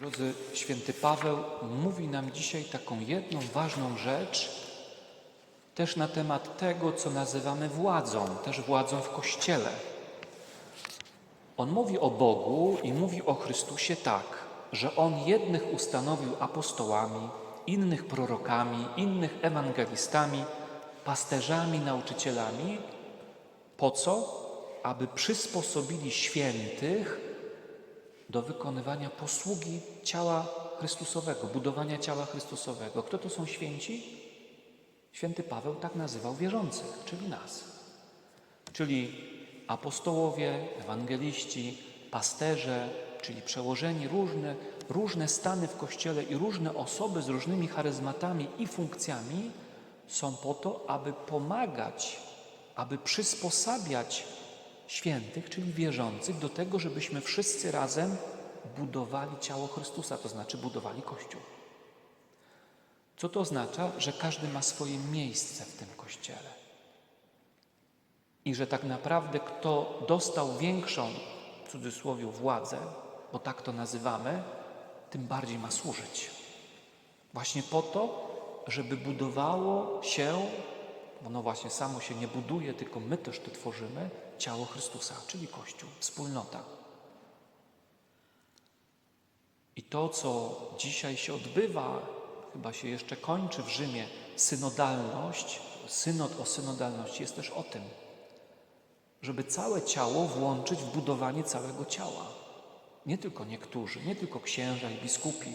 Drodzy, święty Paweł mówi nam dzisiaj taką jedną ważną rzecz, też na temat tego, co nazywamy władzą, też władzą w Kościele. On mówi o Bogu i mówi o Chrystusie tak, że On jednych ustanowił apostołami, innych prorokami, innych ewangelistami, pasterzami, nauczycielami. Po co? Aby przysposobili świętych do wykonywania posługi ciała Chrystusowego, budowania ciała Chrystusowego. Kto to są święci? Święty Paweł tak nazywał wierzących, czyli nas. Czyli apostołowie, ewangeliści, pasterze, czyli przełożeni, różne, różne stany w Kościele i różne osoby z różnymi charyzmatami i funkcjami są po to, aby pomagać, aby przysposabiać świętych, czyli wierzących, do tego, żebyśmy wszyscy razem budowali ciało Chrystusa, to znaczy budowali Kościół. Co to oznacza? Że każdy ma swoje miejsce w tym Kościele. I że tak naprawdę kto dostał większą, w cudzysłowie, władzę, bo tak to nazywamy, tym bardziej ma służyć. Właśnie po to, żeby budowało się, bo no właśnie samo się nie buduje, tylko my też to tworzymy, ciało Chrystusa, czyli Kościół, wspólnota. I to, co dzisiaj się odbywa, chyba się jeszcze kończy w Rzymie, synodalność, synod o synodalności jest też o tym, żeby całe ciało włączyć w budowanie całego ciała. Nie tylko niektórzy, nie tylko księża i biskupi,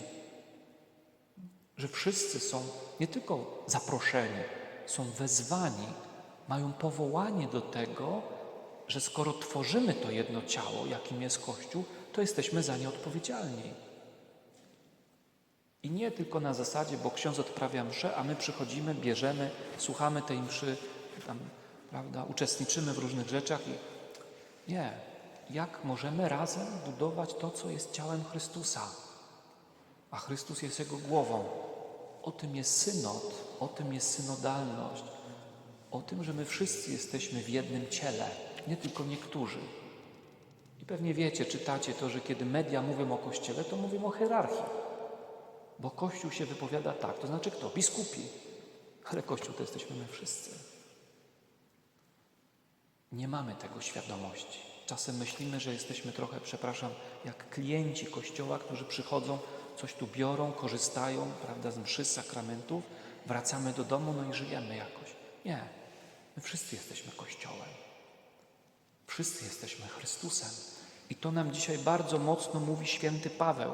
że wszyscy są nie tylko zaproszeni, są wezwani, mają powołanie do tego, że skoro tworzymy to jedno ciało, jakim jest Kościół, to jesteśmy za nie odpowiedzialni. I nie tylko na zasadzie, bo ksiądz odprawia mszę, a my przychodzimy, bierzemy, słuchamy tej mszy, tam, prawda, uczestniczymy w różnych rzeczach i nie. Jak możemy razem budować to, co jest ciałem Chrystusa, a Chrystus jest Jego głową? O tym jest synod, o tym jest synodalność, o tym, że my wszyscy jesteśmy w jednym ciele, nie tylko niektórzy. I pewnie wiecie, czytacie to, że kiedy media mówią o Kościele, to mówią o hierarchii. Bo Kościół się wypowiada tak, to znaczy kto? Biskupi. Ale Kościół to jesteśmy my wszyscy. Nie mamy tego świadomości. Czasem myślimy, że jesteśmy trochę, przepraszam, jak klienci Kościoła, którzy przychodzą, coś tu biorą, korzystają, prawda, z mszy, sakramentów, wracamy do domu, no i żyjemy jakoś. Nie. My wszyscy jesteśmy Kościołem. Wszyscy jesteśmy Chrystusem. I to nam dzisiaj bardzo mocno mówi święty Paweł.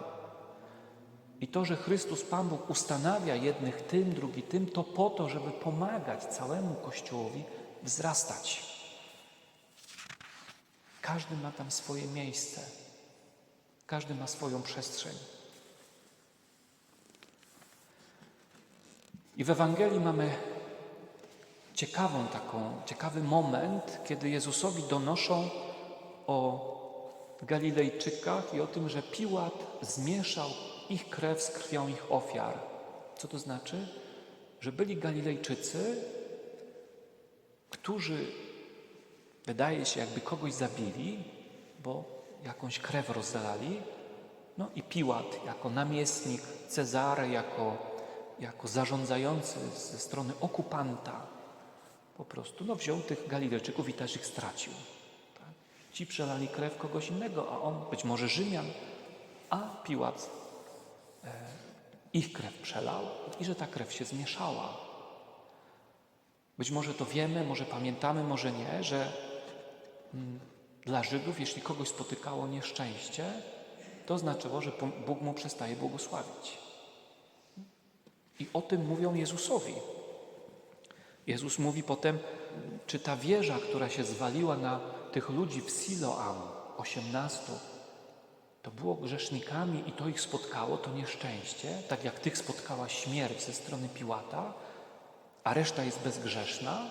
I to, że Chrystus Pan Bóg ustanawia jednych tym, drugi tym, to po to, żeby pomagać całemu Kościołowi wzrastać. Każdy ma tam swoje miejsce. Każdy ma swoją przestrzeń. I w Ewangelii mamy ciekawą taką, ciekawy moment, kiedy Jezusowi donoszą o Galilejczykach i o tym, że Piłat zmieszał ich krew z krwią ich ofiar. Co to znaczy? Że byli Galilejczycy, którzy wydaje się, jakby kogoś zabili, bo jakąś krew rozdalali. No i Piłat jako namiestnik, Cezary jako, jako zarządzający ze strony okupanta po prostu no, wziął tych Galilejczyków i też ich stracił. Tak? Ci przelali krew kogoś innego, a on, być może Rzymian, a Piłat ich krew przelał i że ta krew się zmieszała. Być może to wiemy, może pamiętamy, może nie, że mm, dla Żydów, jeśli kogoś spotykało nieszczęście, to znaczyło, że Bóg mu przestaje błogosławić. I o tym mówią Jezusowi. Jezus mówi potem, czy ta wieża, która się zwaliła na tych ludzi w Siloam, 18, to było grzesznikami i to ich spotkało, to nieszczęście, tak jak tych spotkała śmierć ze strony Piłata, a reszta jest bezgrzeszna.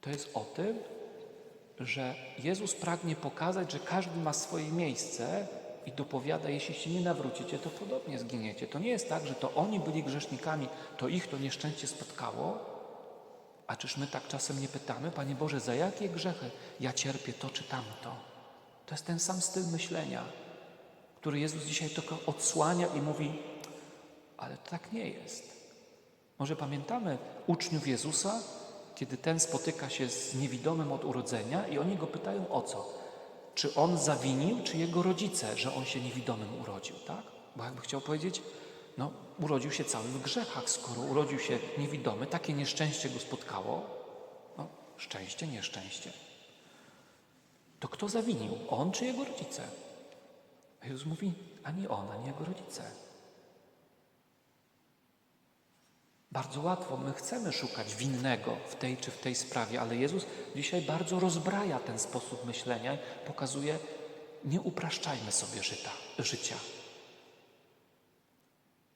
To jest o tym, że Jezus pragnie pokazać, że każdy ma swoje miejsce i dopowiada, jeśli się nie nawrócicie, to podobnie zginiecie. To nie jest tak, że to oni byli grzesznikami, to ich to nieszczęście spotkało, a czyż my tak czasem nie pytamy, Panie Boże, za jakie grzechy ja cierpię to czy tamto? To jest ten sam styl myślenia. który Jezus dzisiaj tylko odsłania i mówi, ale to tak nie jest. Może pamiętamy uczniów Jezusa, kiedy ten spotyka się z niewidomym od urodzenia i oni go pytają o co? Czy on zawinił, czy jego rodzice, że on się niewidomym urodził, tak? Bo jakby chciał powiedzieć, no urodził się cały w grzechach, skoro urodził się niewidomy, takie nieszczęście go spotkało, no szczęście, nieszczęście. To kto zawinił? On czy jego rodzice? A Jezus mówi, ani on, ani jego rodzice. Bardzo łatwo my chcemy szukać winnego w tej czy w tej sprawie, ale Jezus dzisiaj bardzo rozbraja ten sposób myślenia, pokazuje, nie upraszczajmy sobie żyta, życia.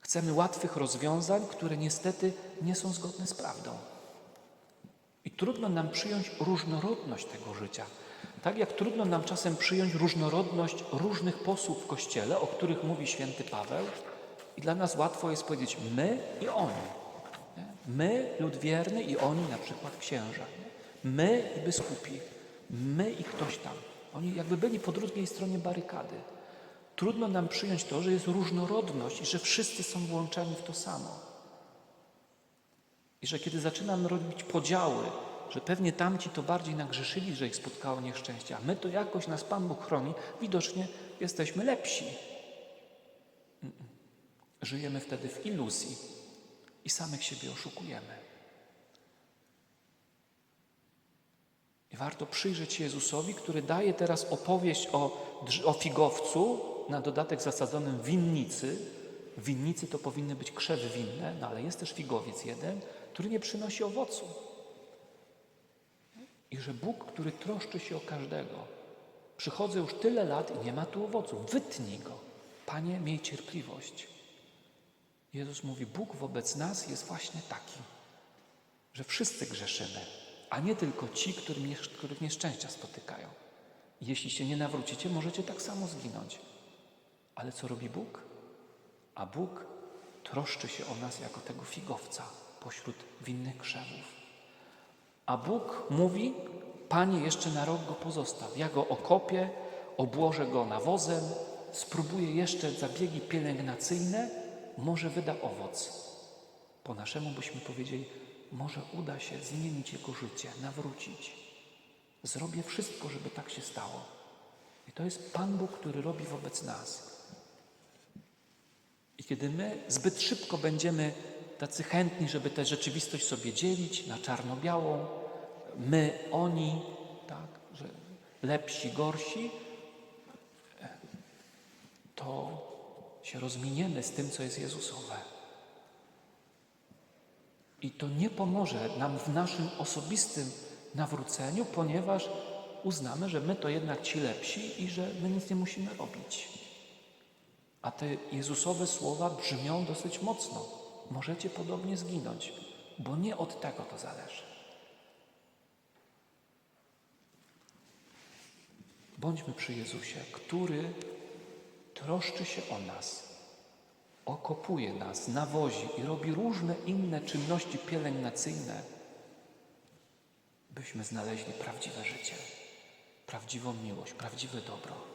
Chcemy łatwych rozwiązań, które niestety nie są zgodne z prawdą. I trudno nam przyjąć różnorodność tego życia. Tak jak trudno nam czasem przyjąć różnorodność różnych posłów w Kościele, o których mówi święty Paweł, i dla nas łatwo jest powiedzieć my i oni. My, lud wierny i oni, na przykład księża. My i biskupi. My i ktoś tam. Oni jakby byli po drugiej stronie barykady. Trudno nam przyjąć to, że jest różnorodność i że wszyscy są włączeni w to samo. I że kiedy zaczynam robić podziały, że pewnie tamci to bardziej nagrzeszyli, że ich spotkało nieszczęście, a my to jakoś nas Pan Bóg chroni, widocznie jesteśmy lepsi. Żyjemy wtedy w iluzji i samych siebie oszukujemy. I warto przyjrzeć się Jezusowi, który daje teraz opowieść o, o figowcu, na dodatek zasadzonym winnicy. Winnicy to powinny być krzewy winne, no ale jest też figowiec jeden, który nie przynosi owocu. I że Bóg, który troszczy się o każdego, przychodzę już tyle lat i nie ma tu owocu, wytnij go. Panie, miej cierpliwość. Jezus mówi, Bóg wobec nas jest właśnie taki, że wszyscy grzeszymy, a nie tylko ci, którym których nieszczęścia spotykają. Jeśli się nie nawrócicie, możecie tak samo zginąć. Ale co robi Bóg? A Bóg troszczy się o nas jako tego figowca pośród winnych krzewów. A Bóg mówi, Panie, jeszcze na rok go pozostaw. Ja go okopię, obłożę go nawozem, spróbuję jeszcze zabiegi pielęgnacyjne, może wyda owoc. Po naszemu byśmy powiedzieli, może uda się zmienić jego życie, nawrócić. Zrobię wszystko, żeby tak się stało. I to jest Pan Bóg, który robi wobec nas. I kiedy my zbyt szybko będziemy tacy chętni, żeby tę rzeczywistość sobie dzielić na czarno-białą, my, oni, tak, że lepsi, gorsi, to się rozminiemy z tym, co jest Jezusowe. I to nie pomoże nam w naszym osobistym nawróceniu, ponieważ uznamy, że my to jednak ci lepsi i że my nic nie musimy robić. A te Jezusowe słowa brzmią dosyć mocno. Możecie podobnie zginąć, bo nie od tego to zależy. Bądźmy przy Jezusie, który troszczy się o nas, okopuje nas, nawozi i robi różne inne czynności pielęgnacyjne, byśmy znaleźli prawdziwe życie, prawdziwą miłość, prawdziwe dobro.